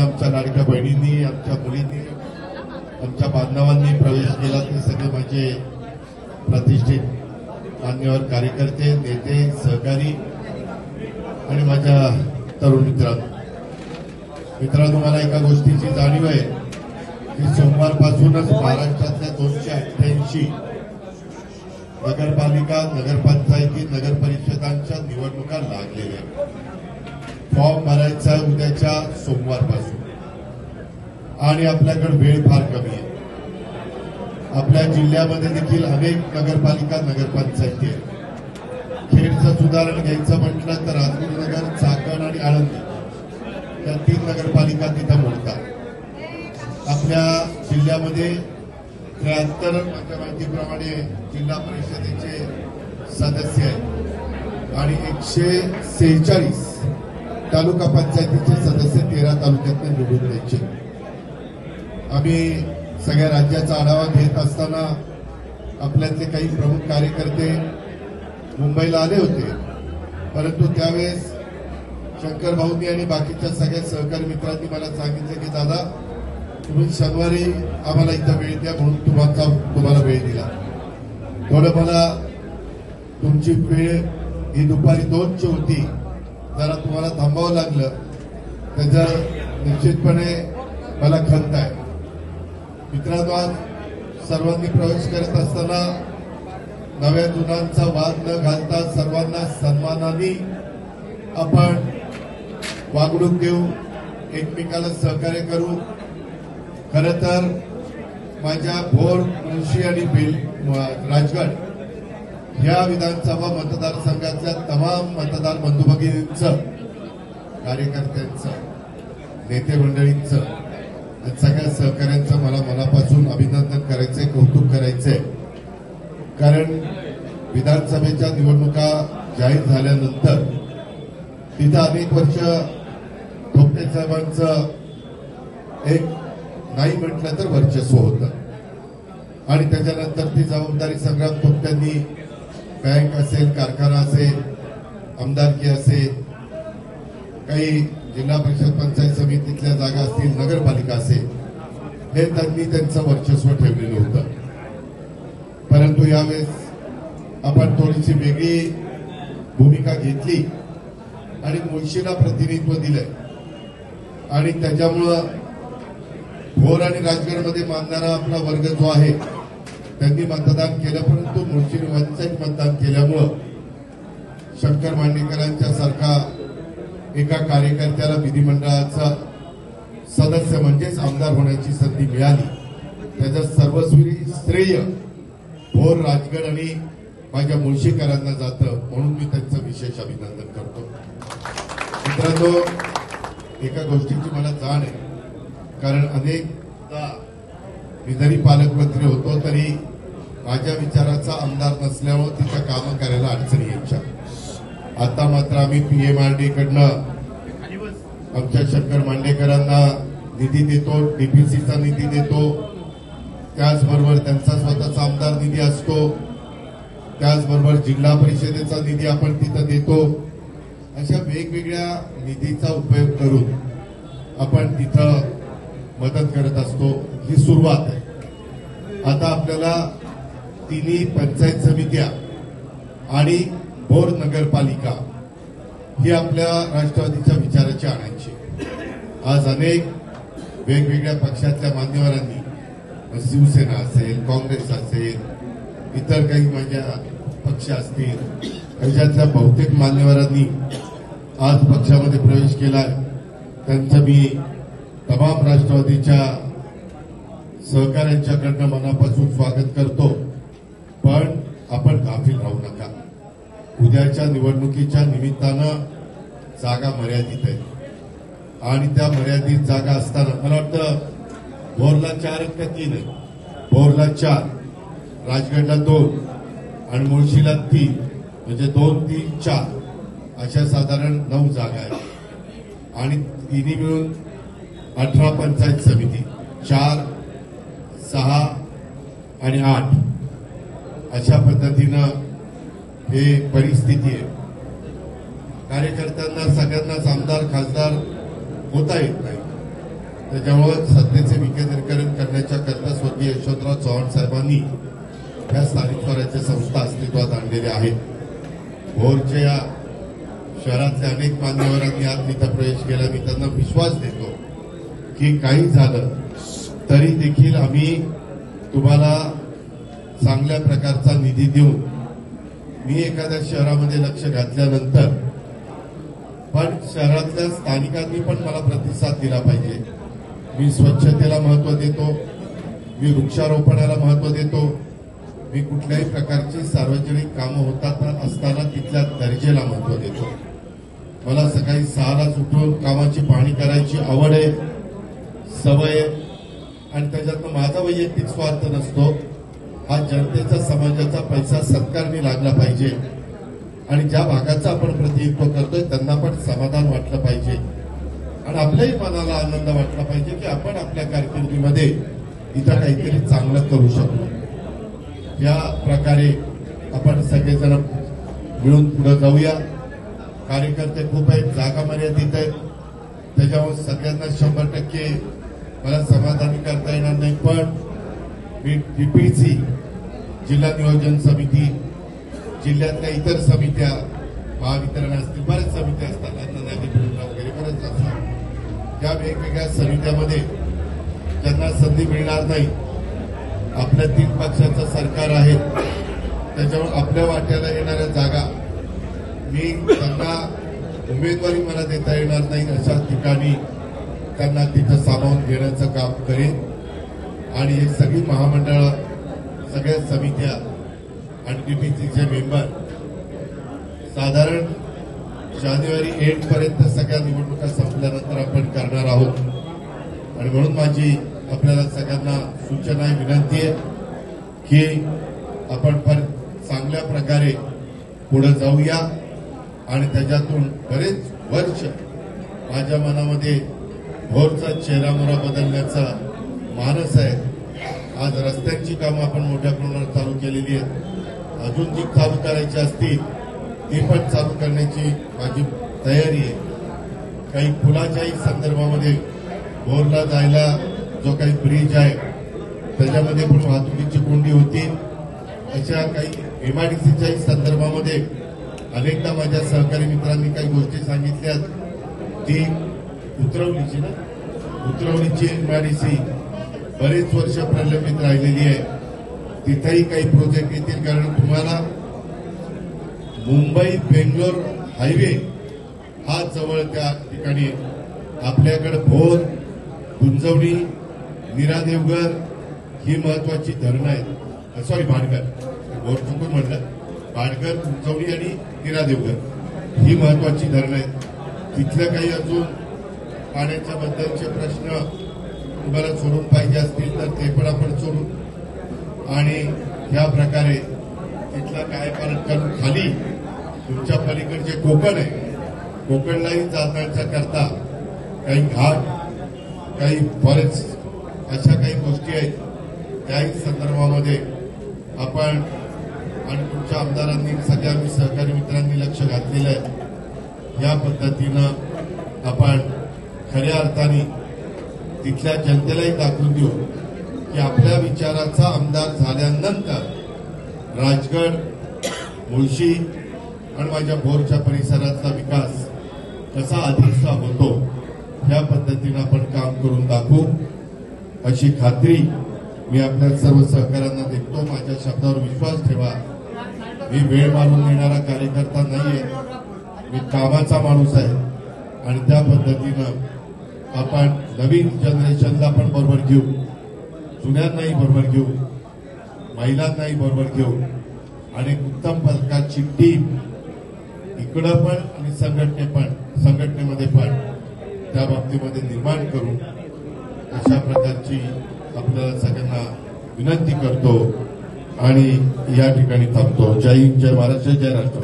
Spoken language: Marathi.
आमच्या लाडक्या बहिणींनी आमच्या मुलींनी आमच्या बांधवांनी प्रवेश केला. ते सगळे माझे प्रतिष्ठित मान्यवर कार्यकर्ते नेते सहकारी आणि माझ्या तरुण मित्रांनो मित्रांनो मला एका गोष्टीची जाणीव आहे. की सोमवारपासूनच महाराष्ट्रातल्या दोनशे अठ्ठ्याऐंशी नगरपालिका नगरपंचायती नगर परिषदांच्या निवडणुका लागलेल्या आहेत. फॉर्म भरायचा उद्याच्या सोमवारपासून. आणि आपल्याकडे वेळ फार कमी आहे. आपल्या जिल्ह्यामध्ये देखील अनेक नगरपालिका नगरपंचायती आहेत. खेडचं उदाहरण घ्यायचं म्हटलं तर नगर चाकण आणि आळंदी या तीन नगरपालिका तिथं मोडतात. आपल्या जिल्ह्यामध्ये त्र्याहत्तर माझ्या माहितीप्रमाणे जिल्हा परिषदेचे सदस्य आहेत. आणि एकशे सेहेचाळीस तालुका पंचायतीचे सदस्य तेरा तालुक्यातून निवडून द्यायचे. आम्ही सगळ्या राज्याचा आढावा घेत असताना आपल्यातले काही प्रमुख कार्यकर्ते मुंबईला आले होते. परंतु त्यावेळेस शंकर भाऊंनी आणि बाकीच्या सगळ्या सहकारी मित्रांनी मला सांगितलं की दादा तुम्ही शनिवारी आम्हाला इथं वेळ द्या म्हणून तुम्हाला तुम्हाला वेळ दिला. थोडं मला तुमची वेळ ही दुपारी दोनची होती. जरा तुम्हाला थांबावं लागलं त्याचं निश्चितपणे मला खंत आहे. मित्रांनो आज सर्वांनी प्रवेश करत असताना नव्या जुनांचा वाद न घालता सर्वांना सन्मानाने आपण वागणूक देऊ एकमेकाला सहकार्य करू. खर तर माझ्या भोर मुळशी आणि बेल राजगड या विधानसभा मतदारसंघातल्या तमाम मतदार बंधू भगिनींचं कार्यकर्त्यांचं नेते मंडळींचं आणि सगळ्या सहकाऱ्यांचं मला मनापासून अभिनंदन करायचंय कौतुक करायचंय. कारण विधानसभेच्या निवडणुका जाहीर झाल्यानंतर तिथं अनेक वर्ष थोपटे साहेबांचं एक नाही म्हटलं तर वर्चस्व होतं. आणि त्याच्यानंतर ती जबाबदारी संग्राम थोपट्यांनी बँक असेल कारखाना असेल आमदारकी असेल काही जिल्हा परिषद पंचायत समितीतल्या जागा असतील नगरपालिका असेल हे त्यांनी त्यांचं वर्चस्व ठेवलेलं होतं. परंतु यावेळेस आपण थोडीशी वेगळी भूमिका घेतली आणि मुळशीला प्रतिनिधित्व दिलंय. आणि त्याच्यामुळं भोर आणि राजगडमध्ये मानणारा आपला वर्ग जो आहे त्यांनी मतदान केलं परंतु मुळशी वंचित मतदान केल्यामुळं शंकर मांडेकरांच्या सारखा एका कार्यकर्त्याला विधिमंडळाचा सदस्य म्हणजेच आमदार होण्याची संधी मिळाली. त्याचं सर्वस्वी श्रेय भोर राजगड आणि माझ्या मुळशीकरांना जातं म्हणून मी त्यांचं विशेष अभिनंदन करतो. मित्रांनो एका गोष्टीची मला जाण आहे. कारण अनेकदा मी जरी पालकमंत्री होतो तरी माझ्या विचाराचा आमदार नसल्यामुळे तिथं कामं करायला अडचणी यायच्या आता मात्र आम्ही पीएमआरडी कडनं आमच्या शंकर मांडेकरांना निधी देतो डीपीसीचा निधी देतो. त्याचबरोबर त्यांचा स्वतःचा आमदार निधी असतो. त्याचबरोबर जिल्हा परिषदेचा निधी आपण तिथं देतो. अशा वेगवेगळ्या निधीचा उपयोग करून आपण तिथं मदत करत असतो. ही सुरुवात आहे. आता आपल्याला तिन्ही पंचायत समित्या आणि भोर नगरपालिका ही आपल्या राष्ट्रवादीच्या विचाराची आणायची आज अनेक वेगवेगळ्या पक्षातल्या मान्यवरांनी शिवसेना असेल काँग्रेस असेल इतर काही माझ्या पक्ष असतील त्याच्यातल्या बहुतेक मान्यवरांनी आज पक्षामध्ये प्रवेश केला त्यांचं मी तमाम राष्ट्रवादीच्या सहकाऱ्यांच्याकडनं मनापासून स्वागत करतो. पण आपण गाफील राहू नका. उद्याच्या निवडणुकीच्या निमित्तानं जागा मर्यादित आहे. आणि त्या मर्यादित जागा असताना मला वाटतं भोरला चार का तीन आहे. भोरला चार राजगडला दोन आणि मुळशीला तीन म्हणजे दोन तीन चार अशा साधारण नऊ जागा आहेत. आणि तिन्ही मिळून अठरा पंचायत समिती चार सहा आणि आठ. अशा पद्धतीनं हे परिस्थिती आहे. कार्यकर्त्यांना सगळ्यांनाच आमदार खासदार होता येत नाही. त्याच्यामुळे सत्तेचे विकेंद्रीकरण करण्याच्या करता स्वर्गीय यशवंतराव चव्हाण साहेबांनी या स्थानिक स्वराज्य संस्था अस्तित्वात आणलेल्या आहेत. भोरच्या या शहरातल्या अनेक मान्यवरांनी आज तिथं प्रवेश केला. मी त्यांना विश्वास देतो की काही झालं तरी देखील आम्ही तुम्हाला चांगल्या प्रकारचा निधी देऊन मी एखाद्या शहरामध्ये लक्ष घातल्यानंतर पण शहरातल्या स्थानिकांनी पण मला प्रतिसाद दिला पाहिजे. मी स्वच्छतेला महत्त्व देतो मी वृक्षारोपणाला महत्त्व देतो. मी कुठल्याही प्रकारची सार्वजनिक कामं होतात असताना तिथल्या दर्जेला महत्त्व देतो. मला सकाळी सहालाच उठून कामाची पाहणी करायची आवड आहे सवय आहे. आणि त्याच्यातनं माझा वैयक्तिक स्वार्थ नसतो. हा जनतेचा समाजाचा पैसा सत्कारणी लागला पाहिजे. आणि ज्या भागाचं आपण प्रतिनिधित्व करतोय त्यांना पण समाधान वाटलं पाहिजे. आणि आपल्याही मनाला आनंद वाटला पाहिजे की आपण आपल्या कारकिर्दीमध्ये इथं काहीतरी चांगलं करू शकतो या प्रकारे आपण सगळेजण मिळून पुढे जाऊया. कार्यकर्ते खूप आहेत जागा मर्यादित आहेत. त्याच्यामुळे सगळ्यांना शंभर टक्के मला समाधानी करता येणार नाही पण मी डीपीसी जिल्हा नियोजन समिती जिल्ह्यातल्या इतर समित्या महावितरण असतील बऱ्याच समित्या असतात. त्यांना नदी पुरवठा वगैरे बऱ्याच असतात या वेगवेगळ्या समित्यामध्ये ज्यांना संधी मिळणार नाही आपल्या तीन पक्षाचं सरकार आहे त्याच्यामुळे आपल्या वाट्याला येणाऱ्या जागा मी त्यांना उमेदवारी मला देता येणार नाही अशा ठिकाणी त्यांना तिथं सामावून घेण्याचं काम करेन. आणि हे सगळी महामंडळं सगळ्या समित्या आणि डीपीसीचे मेंबर साधारण जानेवारी एट पर्यंत सगळ्या निवडणुका संपल्यानंतर आपण करणार आहोत. आणि म्हणून माझी आपल्याला सगळ्यांना सूचना आहे विनंती आहे की आपण पण चांगल्या प्रकारे पुढे जाऊया आणि त्याच्यातून बरेच वर्ष माझ्या मनामध्ये भोरचा चेहरामोरा बदलण्याचा मानस आहे. आज रस्त्यांची कामं आपण मोठ्या प्रमाणात चालू केलेली आहेत. अजून जी चालू करायची असतील ती पण चालू करण्याची माझी तयारी आहे. काही पुलाच्याही संदर्भामध्ये भोरला जायला जो काही ब्रिज आहे त्याच्यामध्ये पण वाहतुकीची कोंडी होती. अशा काही एमआयडीसीच्याही संदर्भामध्ये अनेकदा माझ्या सहकारी मित्रांनी काही गोष्टी सांगितल्यात. ती उतरवलीची ना उतरवलीची एमआयडीसी बरेच वर्ष प्रलंबित राहिलेली आहे. तिथेही काही प्रोजेक्ट येतील कारण तुम्हाला मुंबई बेंगलोर हायवे हा जवळ त्या ठिकाणी आपल्याकडे भोर गुंजवणी नीरा देवघर ही महत्वाची धरणं आहेत. सॉरी भाडगर भोर चुकून म्हटलं. भाडगर गुंजवणी आणि नीरा देवघर ही महत्वाची धरणं आहेत. तिथलं काही अजून पाण्याच्या बद्दलचे प्रश्न तुम्हाला सोडून पाहिजे असतील तर ते पण आपण सोडू. आणि या प्रकारे तिथला काय करून खाली तुमच्या पलीकडचे कोकण आहे कोकणलाही जाताच्या करता काही घाट काही फॉरेस्ट अशा काही गोष्टी आहेत त्याही संदर्भामध्ये आपण आणि तुमच्या आमदारांनी सगळ्या मी सहकारी मित्रांनी लक्ष घातलेलं आहे. या पद्धतीनं आपण खऱ्या अर्थाने तिथल्या जनतेलाही दाखवून देऊ की आपल्या विचाराचा आमदार झाल्यानंतर राजगड मुळशी आणि माझ्या भोरच्या परिसरातला विकास कसा अधिकचा होतो या पद्धतीनं आपण काम करून दाखवू. अशी खात्री मी आपल्या सर्व सहकाऱ्यांना देतो. माझ्या शब्दावर विश्वास ठेवा. मी वेळ मारून देणारा कार्यकर्ता नाहीये. मी कामाचा माणूस आहे. आणि त्या पद्धतीनं आपण नवीन जनरेशनला पण बरोबर घेऊ. जुन्यांनाही बरोबर घेऊ. महिलांनाही बरोबर घेऊ. आणि उत्तम प्रकारची टीम इकडं पण आणि संघटने पण संघटनेमध्ये पण त्या बाबतीमध्ये निर्माण करू. अशा प्रकारची आपल्याला सगळ्यांना विनंती करतो आणि या ठिकाणी थांबतो. जय हिंद जय महाराष्ट्र जय राष्ट्र